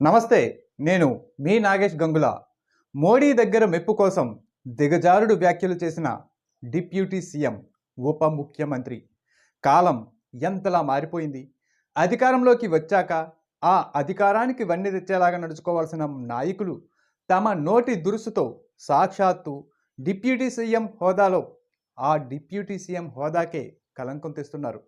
నమస్తే నేను మీ నాగేష్ గంగుల. మోడీ దగ్గర మెప్పు కోసం దిగజారుడు వ్యాఖ్యలు చేసిన డిప్యూటీ సీఎం ఉప ముఖ్యమంత్రి. కాలం ఎంతలా మారిపోయింది? అధికారంలోకి వచ్చాక ఆ అధికారానికి వన్నీ తెచ్చేలాగా నడుచుకోవాల్సిన నాయకులు తమ నోటి దురుసుతో సాక్షాత్తు డిప్యూటీ సీఎం హోదాలో ఆ డిప్యూటీ సీఎం హోదాకే కలంకం తెస్తున్నారు.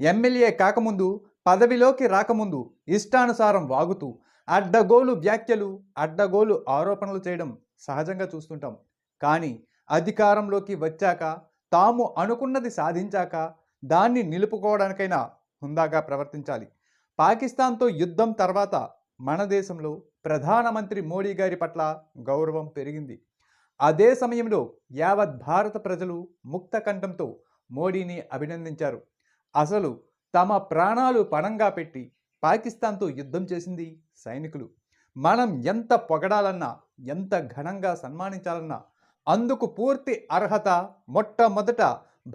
ఎమ్మెల్యే కాకముందు పదవిలోకి రాకముందు ఇష్టానుసారం వాగుతూ అడ్డగోలు వ్యాఖ్యలు అడ్డగోలు ఆరోపణలు చేయడం సహజంగా చూస్తుంటాం. కానీ అధికారంలోకి వచ్చాక తాము అనుకున్నది సాధించాక దాన్ని నిలుపుకోవడానికైనా హుందాగా ప్రవర్తించాలి. పాకిస్తాన్తో యుద్ధం తర్వాత మన దేశంలో ప్రధానమంత్రి మోడీ గారి పట్ల గౌరవం పెరిగింది. అదే సమయంలో యావత్ భారత ప్రజలు ముక్త కంఠంతో మోడీని అభినందించారు. అసలు తమ ప్రాణాలు పణంగా పెట్టి పాకిస్తాన్తో యుద్ధం చేసింది సైనికులు. మనం ఎంత పొగడాలన్నా ఎంత ఘనంగా సన్మానించాలన్నా అందుకు పూర్తి అర్హత మొట్టమొదట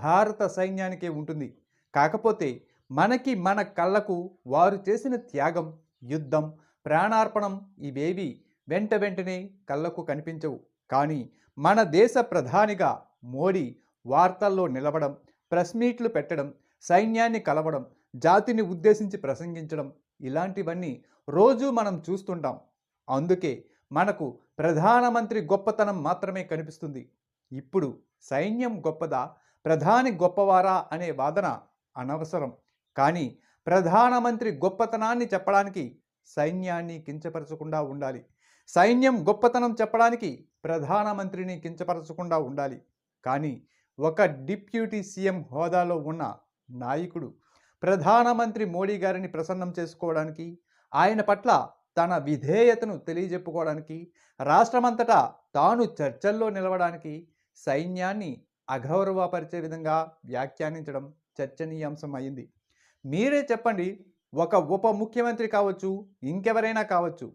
భారత సైన్యానికే ఉంటుంది. కాకపోతే మనకి మన కళ్ళకు వారు చేసిన త్యాగం యుద్ధం ప్రాణార్పణం ఇవేవి వెంట వెంటనే కళ్ళకు కనిపించవు. కానీ మన దేశ ప్రధానిగా మోడీ వార్తల్లో నిలవడం ప్రెస్ మీట్లు పెట్టడం సైన్యాన్ని కలవడం జాతిని ఉద్దేశించి ప్రసంగించడం ఇలాంటివన్నీ రోజు మనం చూస్తుంటాం. అందుకే మనకు ప్రధానమంత్రి గొప్పతనం మాత్రమే కనిపిస్తుంది. ఇప్పుడు సైన్యం గొప్పదా? ప్రధాని గొప్పవారా? అనే వాదన అనవసరం. కానీ ప్రధానమంత్రి గొప్పతనాన్ని చెప్పడానికి సైన్యాన్ని కించపరచకుండా ఉండాలి. సైన్యం గొప్పతనం చెప్పడానికి ప్రధానమంత్రిని కించపరచకుండా ఉండాలి. కానీ ఒక డిప్యూటీ సీఎం హోదాలో ఉన్న నాయకుడు ప్రధానమంత్రి మోడీ గారిని ప్రసన్నం చేసుకోవడానికి ఆయన పట్ల తన విధేయతను తెలియజెప్పుకోవడానికి రాష్ట్రమంతటా తాను చర్చల్లో నిలవడానికి సైన్యాన్ని అగౌరవపరిచే విధంగా వ్యాఖ్యానించడం చర్చనీయాంశం అయింది. మీరే చెప్పండి ఒక ఉప ముఖ్యమంత్రి కావచ్చు ఇంకెవరైనా కావచ్చు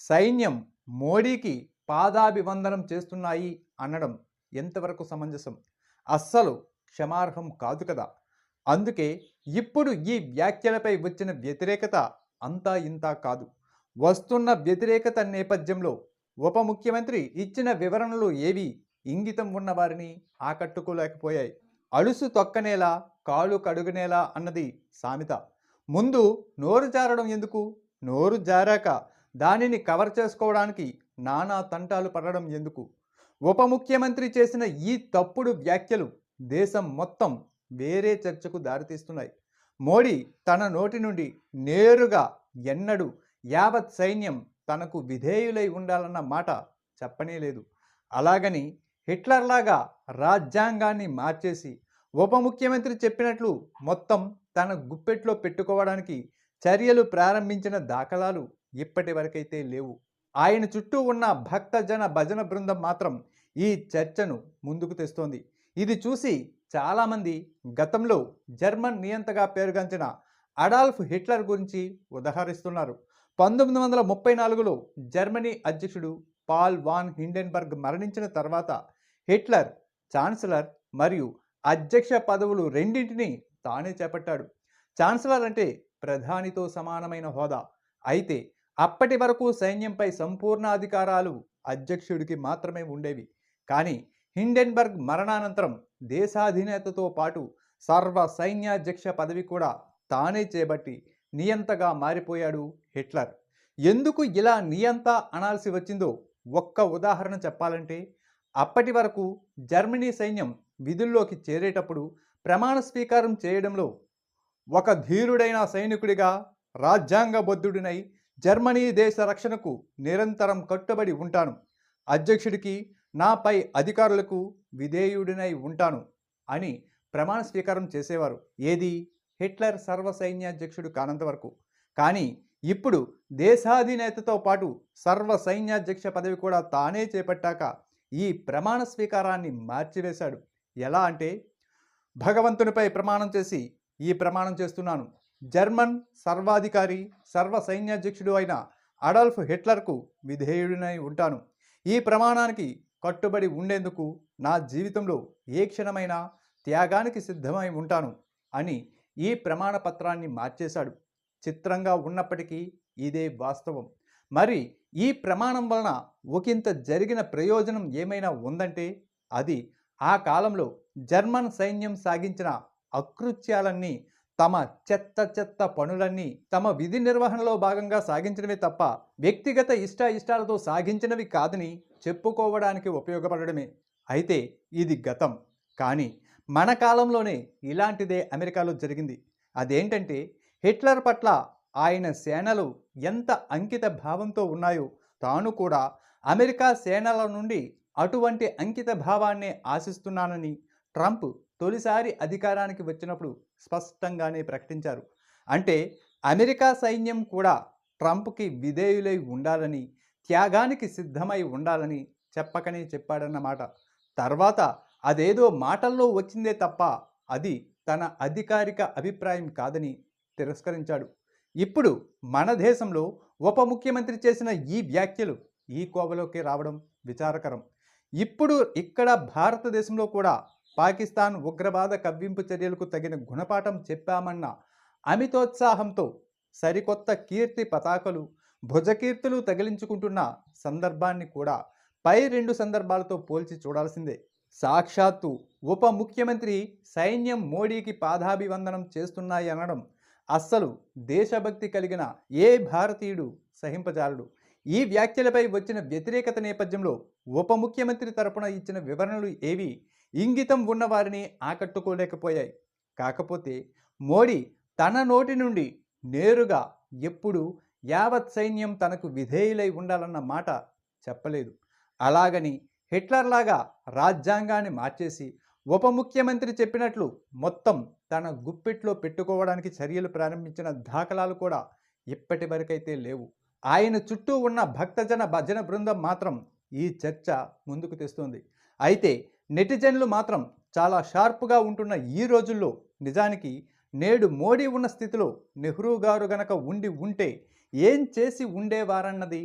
సైన్యం మోడీకి పాదాభివందనం చేస్తున్నాయి అనడం ఎంతవరకు సమంజసం? అస్సలు క్షమార్హం కాదు కదా. అందుకే ఇప్పుడు ఈ వ్యాఖ్యలపై వచ్చిన వ్యతిరేకత అంతా ఇంతా కాదు. వస్తున్న వ్యతిరేకత నేపథ్యంలో ఉప ముఖ్యమంత్రి ఇచ్చిన వివరణలు ఏవి ఇంగితం ఉన్నవారిని ఆకట్టుకోలేకపోయాయి. అలుసు తొక్కనేలా కాలు కడుగునేలా అన్నది సామెత. ముందు నోరు జారడం ఎందుకు? నోరు జారాక దానిని కవర్ చేసుకోవడానికి నానా తంటాలు పడడం ఎందుకు? ఉప ముఖ్యమంత్రి చేసిన ఈ తప్పుడు వ్యాఖ్యలు దేశం మొత్తం వేరే చర్చకు దారితీస్తున్నాయి. మోడీ తన నోటి నుండి నేరుగా ఎన్నడూ యావత్ సైన్యం తనకు విధేయులై ఉండాలన్న మాట చెప్పనే లేదు. అలాగని హిట్లర్లాగా రాజ్యాంగాన్ని మార్చేసి ఉప ముఖ్యమంత్రి చెప్పినట్లు మొత్తం తన గుప్పెట్లో పెట్టుకోవడానికి చర్యలు ప్రారంభించిన దాఖలాలు ఇప్పటి వరకైతే లేవు. ఆయన చుట్టూ ఉన్న భక్తజన భజన బృందం మాత్రం ఈ చర్చను ముందుకు తెస్తోంది. ఇది చూసి చాలామంది గతంలో జర్మన్ నియంతగా పేరుగాంచిన అడాల్ఫ్ హిట్లర్ గురించి ఉదహరిస్తున్నారు. పంతొమ్మిది వందల ముప్పై నాలుగులో జర్మనీ అధ్యక్షుడు పాల్ వాన్ హిండెన్బర్గ్ మరణించిన తర్వాత హిట్లర్ ఛాన్సలర్ మరియు అధ్యక్ష పదవులు రెండింటినీ తానే చేపట్టాడు. ఛాన్సలర్ అంటే ప్రధానితో సమానమైన హోదా. అయితే అప్పటి వరకు సైన్యంపై సంపూర్ణ అధికారాలు అధ్యక్షుడికి మాత్రమే ఉండేవి. కానీ హిండెన్బర్గ్ మరణానంతరం దేశాధినేతతో పాటు సర్వ సైన్యాధ్యక్ష పదవి కూడా తానే చేపట్టి నియంతగా మారిపోయాడు హిట్లర్. ఎందుకు ఇలా నియంత అనాల్సి వచ్చిందో ఒక్క ఉదాహరణ చెప్పాలంటే అప్పటి వరకు జర్మనీ సైన్యం విధుల్లోకి చేరేటప్పుడు ప్రమాణ స్వీకారం చేయడంలో ఒక ధీరుడైన సైనికుడిగా రాజ్యాంగబద్ధుడినై జర్మనీ దేశ రక్షణకు నిరంతరం కట్టుబడి ఉంటాను. అధ్యక్షుడికి నాపై అధికారులకు విధేయుడినై ఉంటాను అని ప్రమాణ స్వీకారం చేసేవారు. ఏది? హిట్లర్ సర్వ సైన్యాధ్యక్షుడు కానంత వరకు. కానీ ఇప్పుడు దేశాధినేతతో పాటు సర్వ సైన్యాధ్యక్ష పదవి కూడా తానే చేపట్టాక ఈ ప్రమాణ స్వీకారాన్ని మార్చివేశాడు. ఎలా అంటే భగవంతునిపై ప్రమాణం చేసి ఈ ప్రమాణం చేస్తున్నాను. జర్మన్ సర్వాధికారి సర్వ సైన్యాధ్యక్షుడు అయిన అడల్ఫ్ హిట్లర్కు విధేయుడినై ఉంటాను. ఈ ప్రమాణానికి కట్టుబడి ఉండేందుకు నా జీవితంలో ఏ క్షణమైనా త్యాగానికి సిద్ధమై ఉంటాను అని ఈ ప్రమాణ పత్రాన్ని మార్చేశాడు. చిత్రంగా ఉన్నప్పటికీ ఇదే వాస్తవం. మరి ఈ ప్రమాణం వలన ఒకంత జరిగిన ప్రయోజనం ఏమైనా ఉందంటే అది ఆ కాలంలో జర్మన్ సైన్యం సాగించిన అకృత్యాలన్నీ తమ చెత్త చెత్త పనులన్నీ తమ విధి నిర్వహణలో భాగంగా సాగించడమే తప్ప వ్యక్తిగత ఇష్ట ఇష్టాలతో సాగించినవి కాదని చెప్పుకోవడానికి ఉపయోగపడడమే. అయితే ఇది గతం. కానీ మన కాలంలోనే ఇలాంటిదే అమెరికాలో జరిగింది. అదేంటంటే హిట్లర్ పట్ల ఆయన సేనలు ఎంత అంకిత భావంతో ఉన్నాయో తాను కూడా అమెరికా సేనల నుండి అటువంటి అంకిత భావాన్నే ఆశిస్తున్నానని ట్రంప్ తొలిసారి అధికారానికి వచ్చినప్పుడు స్పష్టంగానే ప్రకటించారు. అంటే అమెరికా సైన్యం కూడా ట్రంప్కి విధేయులై ఉండాలని త్యాగానికి సిద్ధమై ఉండాలని చెప్పకనే చెప్పాడన్నమాట తర్వాత అదేదో మాటల్లో వచ్చిందే తప్ప అది తన అధికారిక అభిప్రాయం కాదని తిరస్కరించాడు. ఇప్పుడు మన దేశంలో ఉప ముఖ్యమంత్రి చేసిన ఈ వ్యాఖ్యలు ఈ కోవలోకి రావడం విచారకరం. ఇప్పుడు ఇక్కడ భారతదేశంలో కూడా పాకిస్తాన్ ఉగ్రవాద కవ్వింపు చర్యలకు తగిన గుణపాఠం చెప్పామన్న అమితోత్సాహంతో సరికొత్త కీర్తి పతాకలు భుజకీర్తులు తగిలించుకుంటున్న సందర్భాన్ని కూడా పై రెండు సందర్భాలతో పోల్చి చూడాల్సిందే. సాక్షాత్తు ఉప ముఖ్యమంత్రి సైన్యం మోడీకి పాదాభివందనం చేస్తున్నాయి అనడం అస్సలు దేశభక్తి కలిగిన ఏ భారతీయుడు సహింపజాలడు. ఈ వ్యాఖ్యలపై వచ్చిన వ్యతిరేకత నేపథ్యంలో ఉప ముఖ్యమంత్రి తరపున ఇచ్చిన వివరణలు ఏవి ఇంగితం ఉన్నవారిని ఆకట్టుకోలేకపోయాయి. కాకపోతే మోడీ తన నోటి నుండి నేరుగా ఎప్పుడు యావత్ సైన్యం తనకు విధేయులై ఉండాలన్న మాట చెప్పలేదు. అలాగని హిట్లర్లాగా రాజ్యాంగాన్ని మార్చేసి ఉప ముఖ్యమంత్రి చెప్పినట్లు మొత్తం తన గుప్పిట్లో పెట్టుకోవడానికి చర్యలు ప్రారంభించిన దాఖలాలు కూడా ఇప్పటి వరకైతే లేవు. ఆయన చుట్టూ ఉన్న భక్తజన భజన బృందం మాత్రం ఈ చర్చ ముందుకు తెస్తుంది. అయితే నెటిజన్లు మాత్రం చాలా షార్ప్గా ఉంటున్న ఈ రోజుల్లో నిజానికి నేడు మోడీ ఉన్న స్థితిలో నెహ్రూ గారు గనక ఉండి ఉంటే ఏం చేసి ఉండేవారన్నది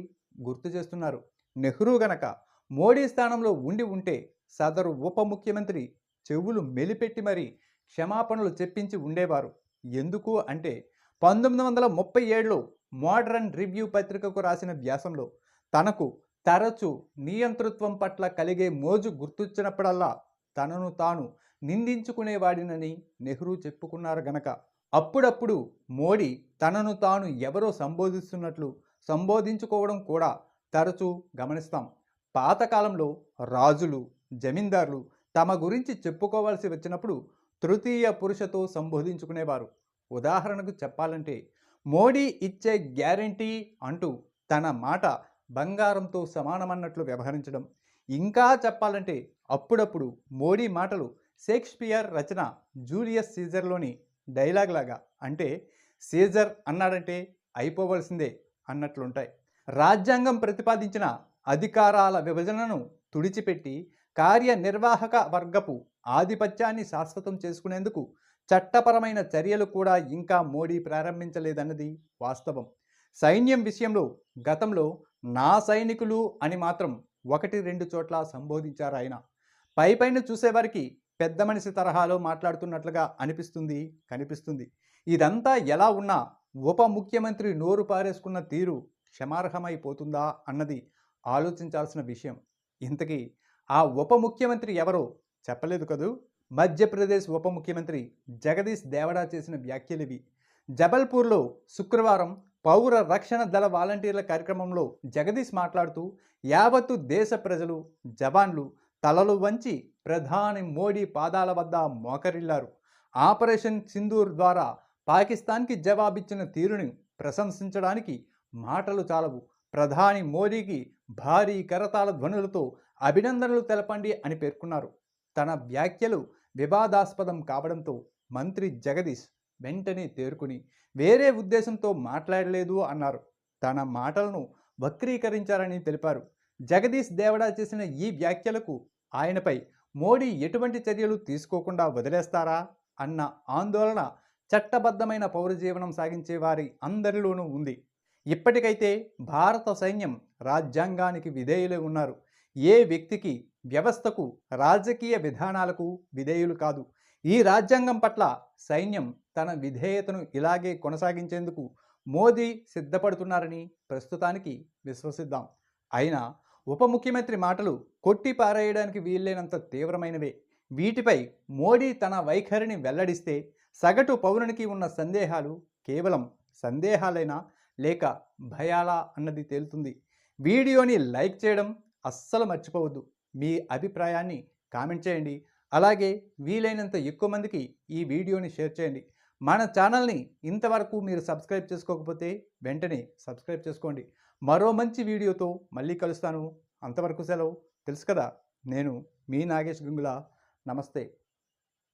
గుర్తు చేస్తున్నారు. నెహ్రూ గనక మోడీ స్థానంలో ఉండి ఉంటే సదరు ఉప ముఖ్యమంత్రి చెవులు మెలిపెట్టి మరీ క్షమాపణలు చెప్పించి ఉండేవారు. ఎందుకు అంటే పంతొమ్మిది వందల ముప్పై ఏడులో మోడర్న్ రివ్యూ పత్రికకు రాసిన వ్యాసంలో తనకు తరచు నియంతృత్వం పట్ల కలిగే మోజు గుర్తొచ్చినప్పుడల్లా తనను తాను నిందించుకునేవాడినని నెహ్రూ చెప్పుకున్నారు గనక. అప్పుడప్పుడు మోడీ తనను తాను ఎవరో సంబోధిస్తున్నట్లు సంబోధించుకోవడం కూడా తరచూ గమనిస్తాం. పాతకాలంలో రాజులు జమీందారులు తమ గురించి చెప్పుకోవాల్సి వచ్చినప్పుడు తృతీయ పురుషతో సంబోధించుకునేవారు. ఉదాహరణకు చెప్పాలంటే మోడీ ఇచ్చే గ్యారంటీ అంటూ తన మాట బంగారంతో సమానమన్నట్లు వ్యవహరించడం. ఇంకా చెప్పాలంటే అప్పుడప్పుడు మోడీ మాటలు షేక్స్పియర్ రచన జూలియస్ సీజర్లోని డైలాగ్ లాగా. అంటే సీజర్ అన్నాడంటే అయిపోవలసిందే అన్నట్లుంటాయి. రాజ్యాంగం ప్రతిపాదించిన అధికారాల విభజనను తుడిచిపెట్టి కార్యనిర్వాహక వర్గపు ఆధిపత్యాన్ని శాశ్వతం చేసుకునేందుకు చట్టపరమైన చర్యలు కూడా ఇంకా మోడీ ప్రారంభించలేదన్నది వాస్తవం. సైన్యం విషయంలో గతంలో నా సైనికులు అని మాత్రం ఒకటి రెండు చోట్ల సంబోధించారు ఆయన పై పైన చూసేవారికి పెద్ద మనిషి తరహాలో మాట్లాడుతున్నట్లుగా అనిపిస్తుంది కనిపిస్తుంది. ఇదంతా ఎలా ఉన్నా ఉప ముఖ్యమంత్రి నోరు పారేసుకున్న తీరు క్షమార్హమైపోతుందా అన్నది ఆలోచించాల్సిన విషయం. ఇంతకీ ఆ ఉప ముఖ్యమంత్రి ఎవరో చెప్పలేదు కదూ? మధ్యప్రదేశ్ ఉప ముఖ్యమంత్రి జగదీష్ దేవడా చేసిన వ్యాఖ్యలివి జబల్పూర్లో శుక్రవారం పౌర రక్షణ దళ వాలంటీర్ల కార్యక్రమంలో జగదీష్ మాట్లాడుతూ యావత్తు దేశ ప్రజలు జవాన్లు తలలు వంచి ప్రధాని మోడీ పాదాల వద్ద మోకరిల్లారు. ఆపరేషన్ సింధూర్ ద్వారా పాకిస్తాన్కి జవాబిచ్చిన తీరుని ప్రశంసించడానికి మాటలు చాలవు. ప్రధాని మోడీకి భారీ కరతాళ ధ్వనులతో అభినందనలు తెలపండి అని పేర్కొన్నారు. తన వ్యాఖ్యలు వివాదాస్పదం కావడంతో మంత్రి జగదీష్ వెంటనే తేరుకుని వేరే ఉద్దేశంతో మాట్లాడలేదు అన్నారు. తన మాటలను వక్రీకరించారని తెలిపారు. జగదీష్ దేవడా చేసిన ఈ వ్యాఖ్యలకు ఆయనపై మోడీ ఎటువంటి చర్యలు తీసుకోకుండా వదిలేస్తారా అన్న ఆందోళన చట్టబద్ధమైన పౌర జీవనం సాగించే వారి అందరిలోనూ ఉంది. ఇప్పటికైతే భారత సైన్యం రాజ్యాంగానికి విధేయులై ఉన్నారు. ఏ వ్యక్తికి వ్యవస్థకు రాజకీయ విధానాలకు విధేయులు కాదు. ఈ రాజ్యాంగం పట్ల సైన్యం తన విధేయతను ఇలాగే కొనసాగించేందుకు మోదీ సిద్ధపడుతున్నారని ప్రస్తుతానికి విశ్వసిద్దాం. అయినా ఉప ముఖ్యమంత్రి మాటలు కొట్టి పారేయడానికి వీల్లేనంత తీవ్రమైనవే. వీటిపై మోడీ తన వైఖరిని వెల్లడిస్తే సగటు పౌరునికి ఉన్న సందేహాలు కేవలం సందేహాలైనా లేక భయాలా అన్నది తేలుతుంది. వీడియోని లైక్ చేయడం అస్సలు మర్చిపోవద్దు. మీ అభిప్రాయాన్ని కామెంట్ చేయండి. అలాగే వీలైనంత ఎక్కువ మందికి ఈ వీడియోని షేర్ చేయండి. మన ఛానల్ని ఇంతవరకు మీరు సబ్స్క్రైబ్ చేసుకోకపోతే వెంటనే సబ్స్క్రైబ్ చేసుకోండి. మరో మంచి వీడియోతో మళ్ళీ కలుస్తాను. అంతవరకు సెలవు. తెలుసు కదా నేను మీ నాగేష్ గంగుల. నమస్తే.